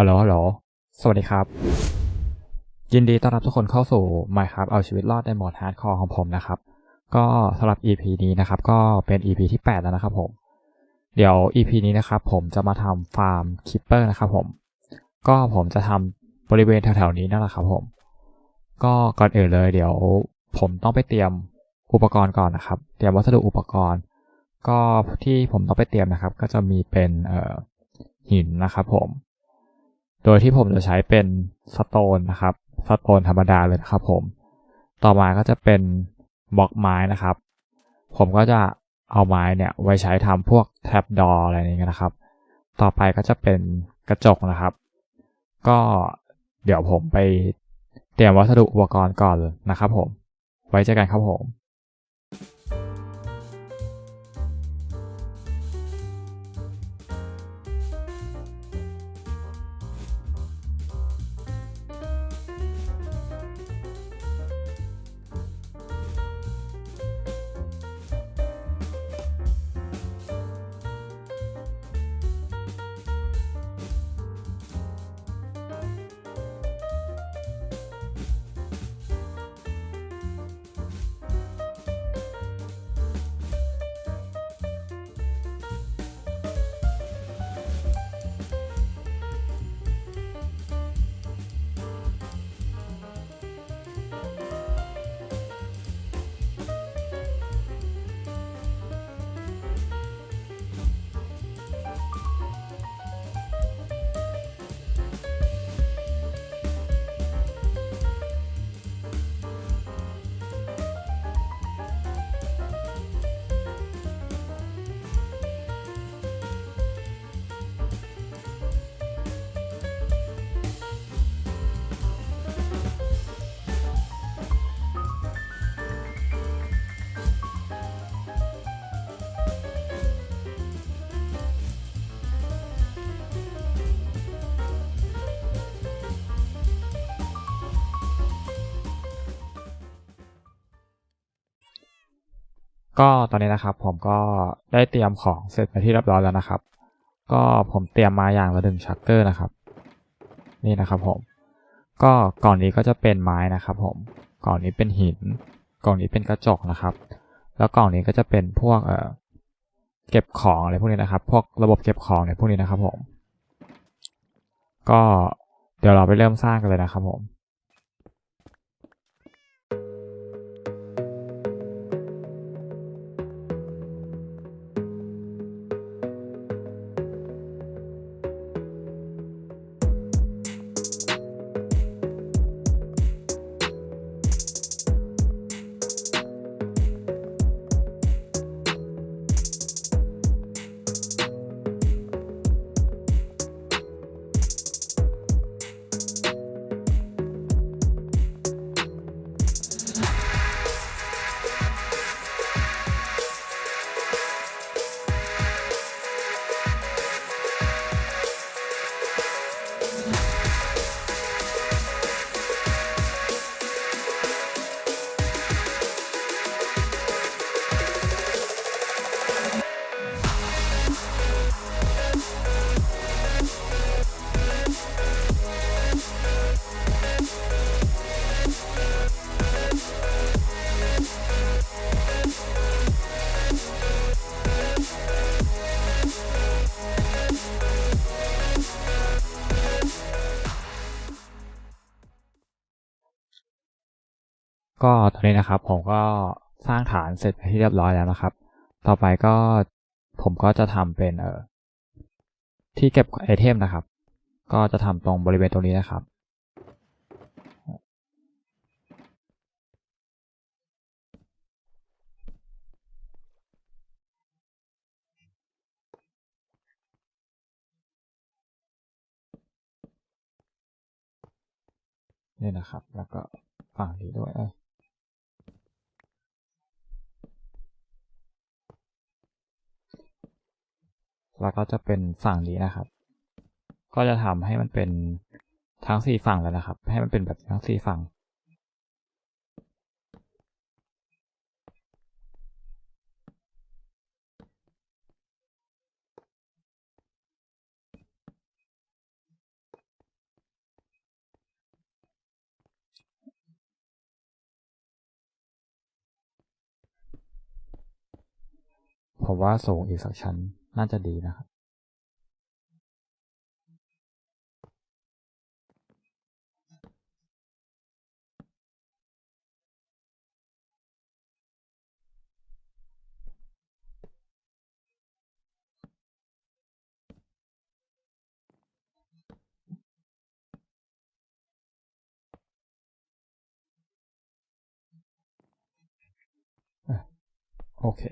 ฮัลโหลฮัลโหล สวัสดีครับ ยินดีต้อนรับทุกคนเข้าสู่ Minecraft เอาชีวิตรอดในโหมดฮาร์ดคอร์ของผมนะครับ ก็สำหรับ EP นี้นะครับก็เป็น EP ที่ 8 แล้วนะครับผม เดี๋ยว EP นี้นะครับผมจะมาทำฟาร์มคิปเปอร์นะครับผม ก็ผมจะทำบริเวณแถวๆนี้นั่นแหละครับผม ก็ก่อนอื่นเลยเดี๋ยวผมต้องไปเตรียมอุปกรณ์ก่อนนะครับ เตรียมวัสดุอุปกรณ์ ก็ที่ผมต้องไปเตรียมนะครับ ก็จะมีเป็นเอ่อหินนะครับผม โดยที่ผมจะใช้เป็นสโตนนะครับสโตนธรรมดาเลยนะครับผม ต่อมาก็จะเป็นบล็อกไม้นะครับ ผมก็จะเอาไม้เนี่ยไว้ใช้ทำพวกแท็บดออะไรนี้นะครับ ต่อไปก็จะเป็นกระจกนะครับ ก็เดี๋ยวผมไปเตรียมวัสดุอุปกรณ์ก่อนนะครับผม ไว้เจอกันครับผม ก็ตอนนี้นะครับผมก็ได้เตรียมของเสร็จไปที่เรียบร้อยแล้วนะครับ ก็ผมเตรียมมาอย่างละหนึ่งชักเกอร์นะครับ นี่นะครับผม ก็กล่องนี้ก็จะเป็นไม้นะครับ ผมกล่องนี้เป็นหินกล่องนี้เป็นกระจกนะครับ แล้วกล่องนี้ก็จะเป็นพวกเอ่อเก็บของอะไรพวกนี้นะครับ พวกระบบเก็บของในพวกนี้นะครับผม ก็เดี๋ยวเราไปเริ่มสร้างกันเลยนะครับผม ตอนนี้นะครับผมก็สร้างฐานเสร็จไปที่เรียบร้อยแล้วนะครับ ต่อไปก็ผมก็จะทำเป็นเออที่เก็บไอเทมนะครับ ก็จะทำตรงบริเวณตรงนี้นะครับ นี่นะครับ แล้วก็ฝั่งนี้ด้วย แล้วก็จะเป็นฝั่งนี้นะครับ ก็จะทำให้มันเป็นทั้งสี่ฝั่งแล้วนะครับ ให้มันเป็นแบบทั้งสี่ฝั่ง ผมว่าสูงอีกสักชั้นน่าจะดีนะครับ โอเค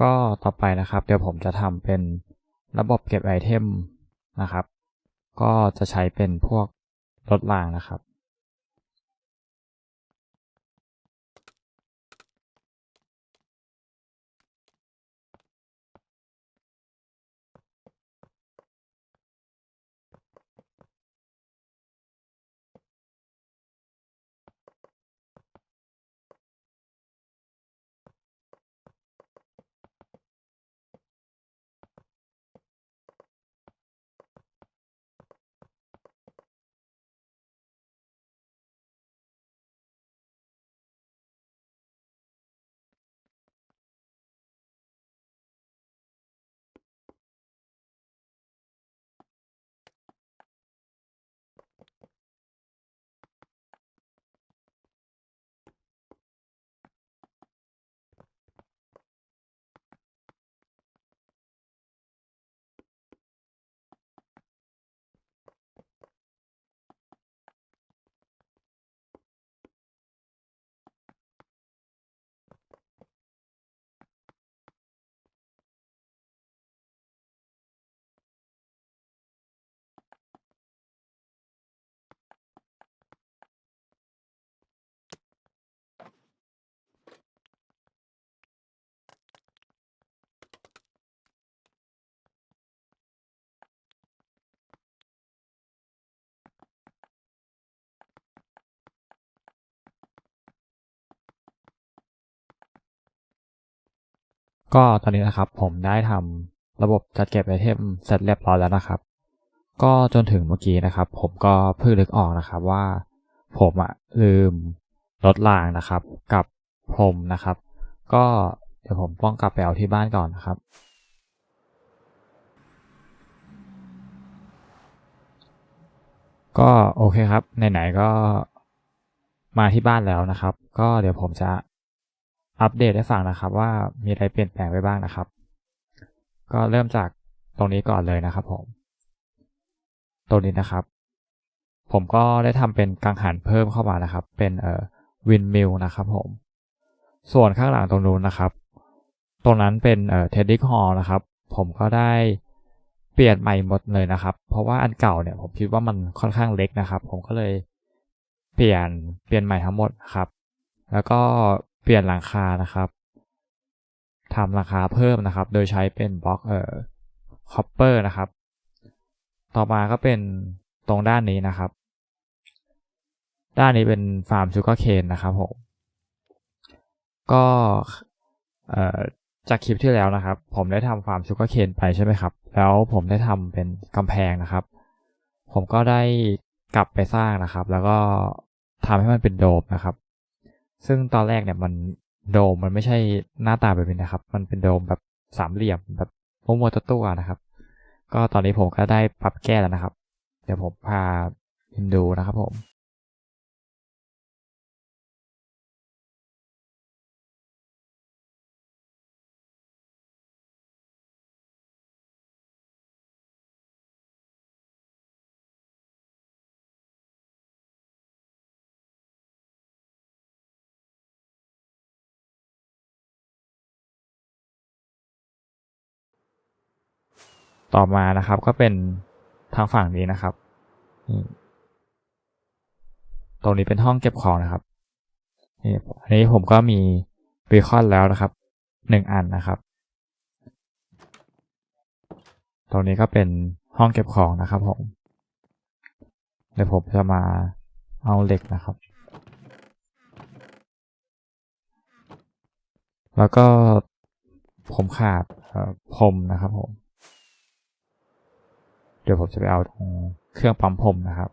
ก็ต่อไปนะครับ เดี๋ยวผมจะทำเป็นระบบเก็บไอเทมนะครับ ก็จะใช้เป็นพวกรถรางนะครับ ก็ตอนนี้นะครับผมได้ทำระบบจัดเก็บไอเทมเสร็จเรียบร้อยแล้วนะครับ ก็จนถึงเมื่อกี้นะครับ ผมก็เพิ่งนึกออกนะครับว่า ผมอะลืมรถรางนะครับ กับพรมนะครับ ก็เดี๋ยวผมต้องกลับไปเอาที่บ้านก่อนนะครับ ก็โอเคครับไหนๆก็มาที่บ้านแล้วนะครับ ก็เดี๋ยวผมจะ อัปเดตให้ฟังนะครับ ว่ามีอะไรเปลี่ยนแปลงไปบ้างนะครับ ก็เริ่มจากตรงนี้ก่อนเลยนะครับผม ตรงนี้นะครับ ผมก็ได้ทำเป็นกังหันเพิ่มเข้ามานะครับ เป็นเอ่อวินมิลนะครับผม ส่วนข้างหลังตรงนู้นนะครับ ตรงนั้นเป็นเอ่อเทดดี้ฮอลนะครับ ผมก็ได้เปลี่ยนใหม่หมดเลยนะครับ เพราะว่าอันเก่าเนี่ยผมคิดว่ามันค่อนข้างเล็กนะครับ ผมก็เลยเปลี่ยนเปลี่ยนใหม่ทั้งหมดครับ แล้วก็ เปลี่ยนหลังคานะครับทำหลังคาเพิ่มนะครับ โดยใช้เป็นบล็อกเอ่อคอปเปอร์นะครับ ต่อมาก็เป็นตรงด้านนี้นะครับ ด้านนี้เป็นฟาร์มชูการ์เคนนะครับผมก็เอ่อจากคลิปที่แล้วนะครับ ผมได้ทำฟาร์มชูการ์เคนไปใช่ไหมครับ แล้วผมได้ทำเป็นกำแพงนะครับ ผมก็ได้กลับไปสร้างนะครับ แล้วก็ทำให้มันเป็นโดมนะครับ ซึ่งตอนแรกเนี่ยมันโดมมันไม่ใช่หน้าตาแบบนี้นะครับ มันเป็นโดมแบบสามเหลี่ยมแบบโมโมตตัวนะครับ ก็ตอนนี้ผมก็ได้ปรับแก้แล้วนะครับ เดี๋ยวผมพาพิมดูนะครับผม ต่อมานะครับก็เป็นทางฝั่งนี้นะครับ ตรงนี้เป็นห้องเก็บของนะครับนี่อันนี้ผมก็มีเบคอนแล้วนะครับหนึ่งอันนะครับ ตรงนี้ก็เป็นห้องเก็บของนะครับผม เดี๋ยวผมจะมาเอาเหล็กนะครับ แล้วก็ผมขาดเอ่อพรมนะครับผม เดี๋ยวผมจะไปเอาตรงเครื่องปั๊มผมนะครับ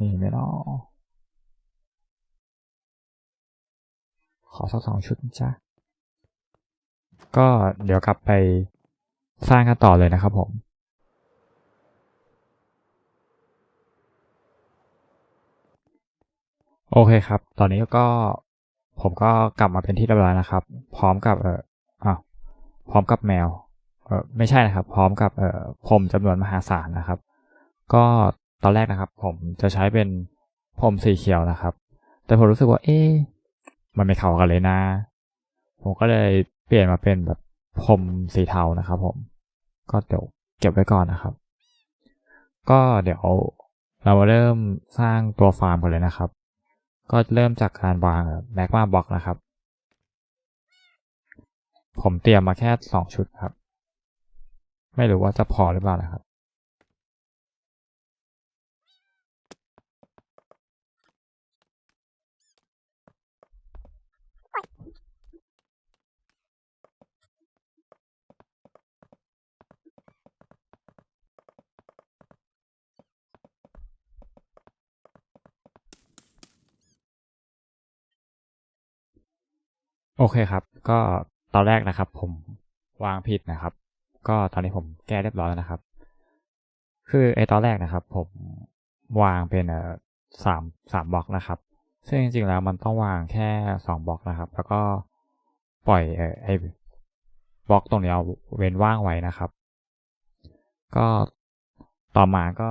นี่ไม่เนขอสักสองชุดจ้ะก็เดี๋ยวกลับไปสร้างกันต่อเลยนะครับผม โอเคครับ ตอนนี้ก็ผมก็กลับมาเป็นที่เรียบร้อยนะครับ พร้อมกับเอ่ออะพร้อมกับแมวเออไม่ใช่นะครับ พร้อมกับเอ่อผมจำนวนมหาศาลนะครับ ก็ตอนแรกนะครับ ผมจะใช้เป็นผมสีเขียวนะครับ แต่ผมรู้สึกว่าเอ๊ะมันไม่เข้ากันเลยนะ ผมก็เลยเปลี่ยนมาเป็นแบบผมสีเทานะครับ ผม ก็เดี๋ยวเก็บไว้ก่อนนะครับ ก็เดี๋ยวเรามาเริ่มสร้างตัวฟาร์มกันเลยนะครับ ก็เริ่มจากการวางแม็กมาบล็อกนะครับ ผมเตรียมมาแค่สองชุดครับ ไม่รู้ว่าจะพอหรือเปล่านะครับ โอเคครับ ก็ตอนแรกนะครับ ผมวางผิดนะครับ ก็ตอนนี้ผมแก้เรียบร้อยแล้วนะครับ คือไอตอนแรกนะครับ ผมวางเป็นเอ่อสามสามบล็อกนะครับ ซึ่งจริงๆแล้วมันต้องวางแค่สองบล็อกนะครับ แล้วก็ปล่อยเอ่อไอบล็อกตรงนี้เอาเว้นว่างไว้นะครับ ก็ต่อมาก็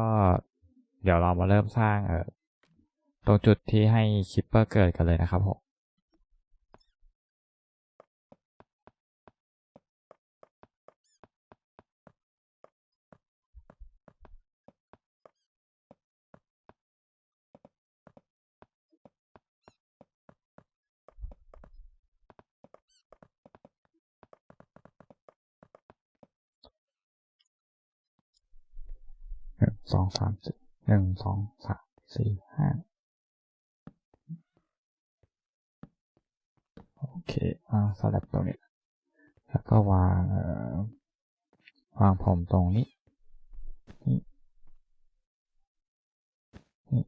เดี๋ยวเรามาเริ่มสร้างเอ่อตรงจุดที่ให้คิปเปอร์เกิดกันเลยนะครับผม สองสามสี่หนึ่งสองสามสี่ห้าโอเควาสลับตรงนี้ แล้วก็วางวางผมตรงนี้ นี่ นี่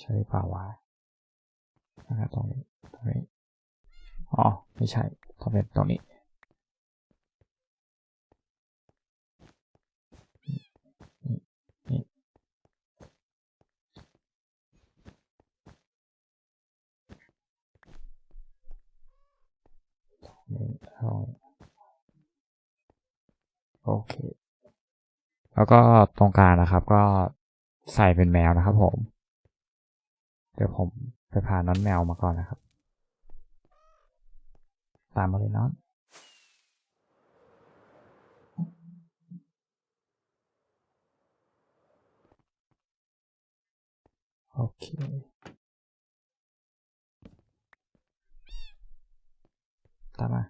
ใช่ป่าวะนะครับตรงนี้ ตรงนี้ อ๋อ ไม่ใช่ต้องเป็นตรงนี้ เค แล้วก็ตรงกลางนะครับก็ใส่เป็นแมวนะครับผม เดี๋ยวผมไปพาน้อนแมวมาก่อนนะครับ ตามมาเลยน้อนโอเคตามมา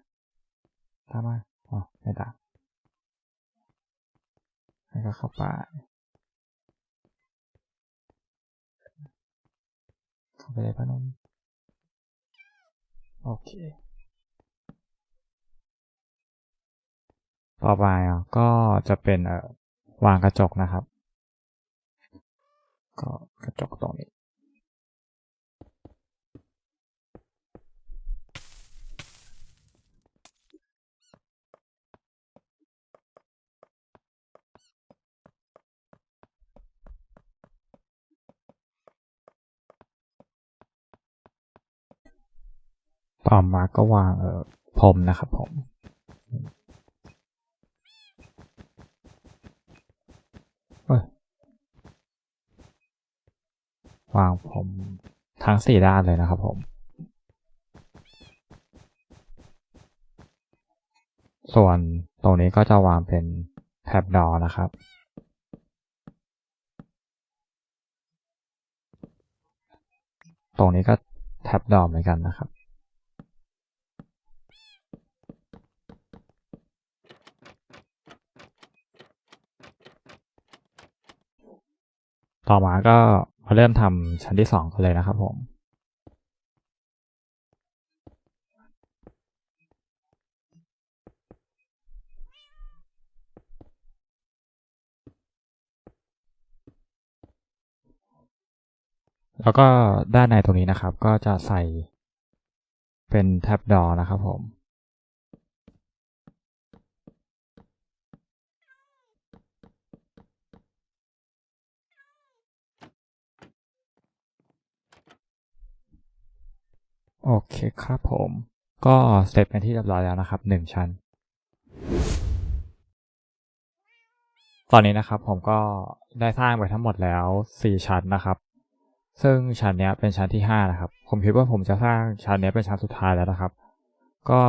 ตามมาอ๋อไม่ตาม แล้วก็เข้าไป เข้าไปเลยพนมโอเค ต่อไปอะก็จะเป็นเอ่อวางกระจกนะครับ ก็กระจกตรงนี้ ต่อมาก็วางเอ่อพรมนะครับผมวางผมทั้งสี่ด้านเลยนะครับผม ส่วนตรงนี้ก็จะวางเป็นแท็บดอนะครับ ตรงนี้ก็แท็บดอเหมือนกันนะครับ ต่อมาก็มาเริ่มทำชั้นที่สองกันเลยนะครับผมแล้วก็ด้านในตรงนี้นะครับก็จะใส่เป็นแท็บดอนะครับผม โอเคครับผม ก็เสร็จเป็นที่เรียบร้อยแล้วนะครับ 1 ชั้น ตอนนี้นะครับผมก็ได้สร้างไปทั้งหมดแล้ว 4 ชั้นนะครับ ซึ่งชั้นนี้เป็นชั้นที่ 5 นะครับ ผมคิดว่าผมจะสร้างชั้นนี้เป็นชั้นสุดท้ายแล้วนะครับ ก็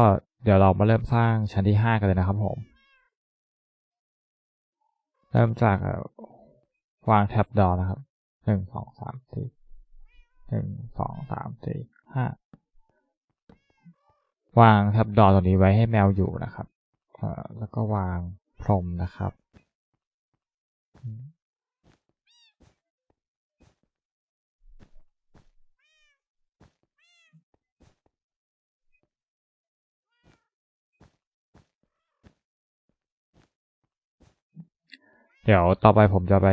เดี๋ยวเรามาเริ่มสร้างชั้นที่ 5 กันเลยนะครับผม เริ่มจากวางแท็บดอนะครับ 1 2 3 4 1 2 3 4 5 วางแท็บดอตัวนี้ไว้ให้แมวอยู่นะครับแล้วก็วางพรมนะครับ เดี๋ยวต่อไปผมจะไป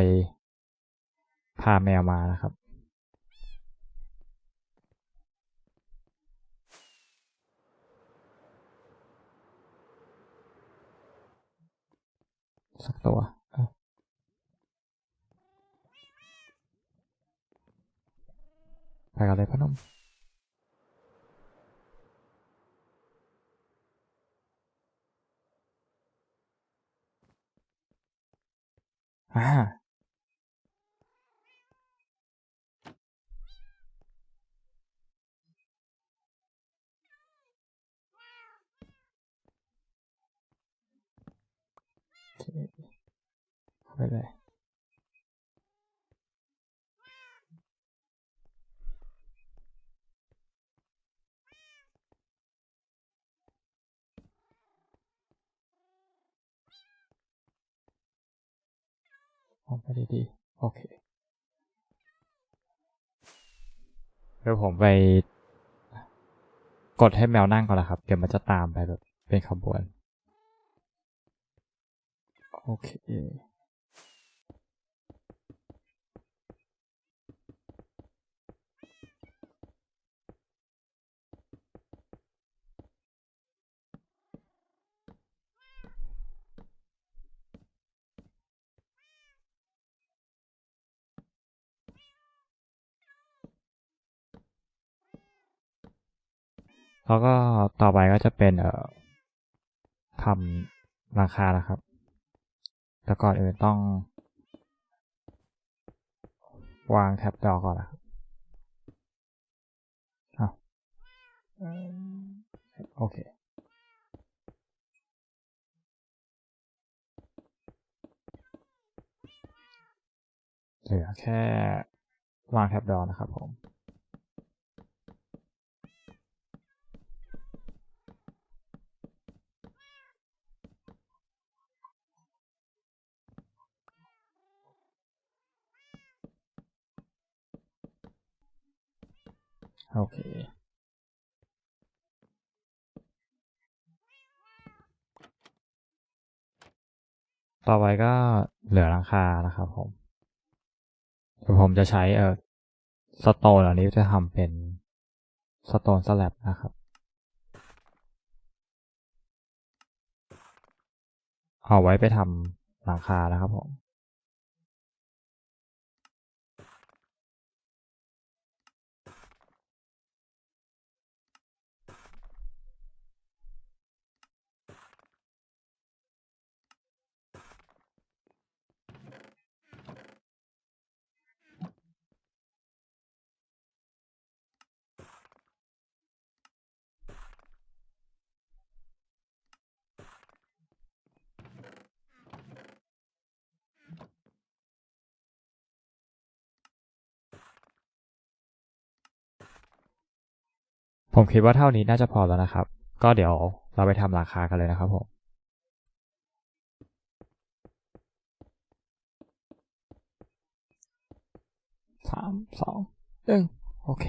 พาแมวมานะครับ สักตัวไปกันเลยพอหนมอ่า โอเคเข้าไปเลย มองไปดีๆโอเคเดี๋ยวผมไป กดให้แมวนั่งก่อนนะครับ เดี๋ยวมันจะตามไปแบบเป็นขบวน โอเค แล้วก็ต่อไปก็จะเป็นเอ่อทำราคานะครับ แต่ก่อนอื่นต้อง วางแท็บดอก่อนนะครับอ้าวโอเคเหลือแค่วางแท็บดอนะครับผม โอเค ต่อไปก็เหลือหลังคานะครับผมเดี๋ยวผมจะใช้เอ่อสโตนอันนี้จะทำเป็นสโตนสแลบนะครับเอาไว้ไปทำหลังคานะครับผม ผมคิดว่าเท่านี้น่าจะพอแล้วนะครับ ก็เดี๋ยวเราไปทำราคากันเลยนะครับผม สาม สองหนึ่งโอเค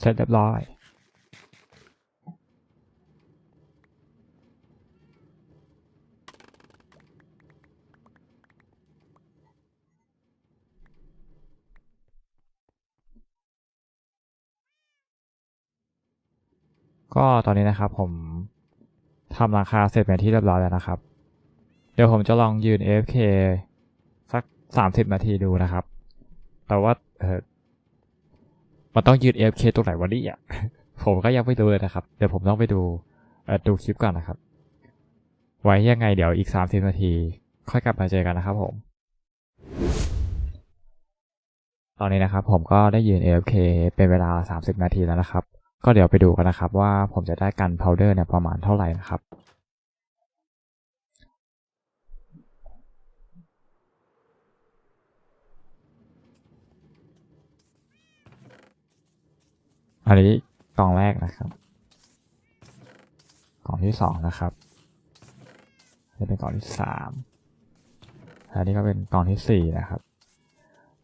เสร็จเรียบร้อย ก็ตอนนี้นะครับผมทำราคาเสร็จเป็นที่เรียบร้อยแล้วนะครับ เดี๋ยวผมจะลองยืน AFK สักสามสิบนาทีดูนะครับ แต่ว่าเออมันต้องยืน AFK ตรงไหนวะเนี่ยผมก็ยังไม่รู้เลยนะครับ เดี๋ยวผมต้องไปดูเออดูคลิปก่อนนะครับ ไว้ยังไงเดี๋ยวอีกสามสิบนาที ค่อยกลับมาเจอกันนะครับผม ตอนนี้นะครับผมก็ได้ยืน AFK เป็นเวลา 30 นาทีแล้วนะครับ ก็เดี๋ยวไปดูกันนะครับว่าผมจะได้กันพาวเดอร์เนี่ยประมาณเท่าไหร่นะครับอันนี้กล่องแรกนะครับกล่องที่สองนะครับอันนี้เป็นกล่องที่สามอันนี้ก็เป็นกล่องที่สี่นะครับ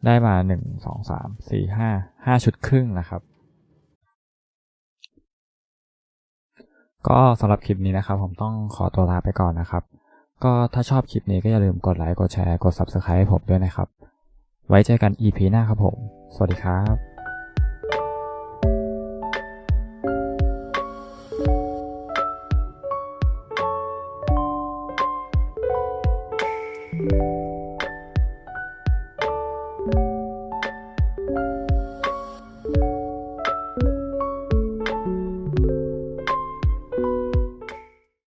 ได้มาหนึ่งสองสามสี่ห้าห้าชุดครึ่งนะครับ ก็สำหรับคลิปนี้นะครับ ผมต้องขอตัวลาไปก่อนนะครับ ก็ถ้าชอบคลิปนี้ก็อย่าลืมกดไลค์กดแชร์กด Subscribe ให้ผมด้วยนะครับ ไว้เจอกัน EP หน้าครับผม สวัสดีครับ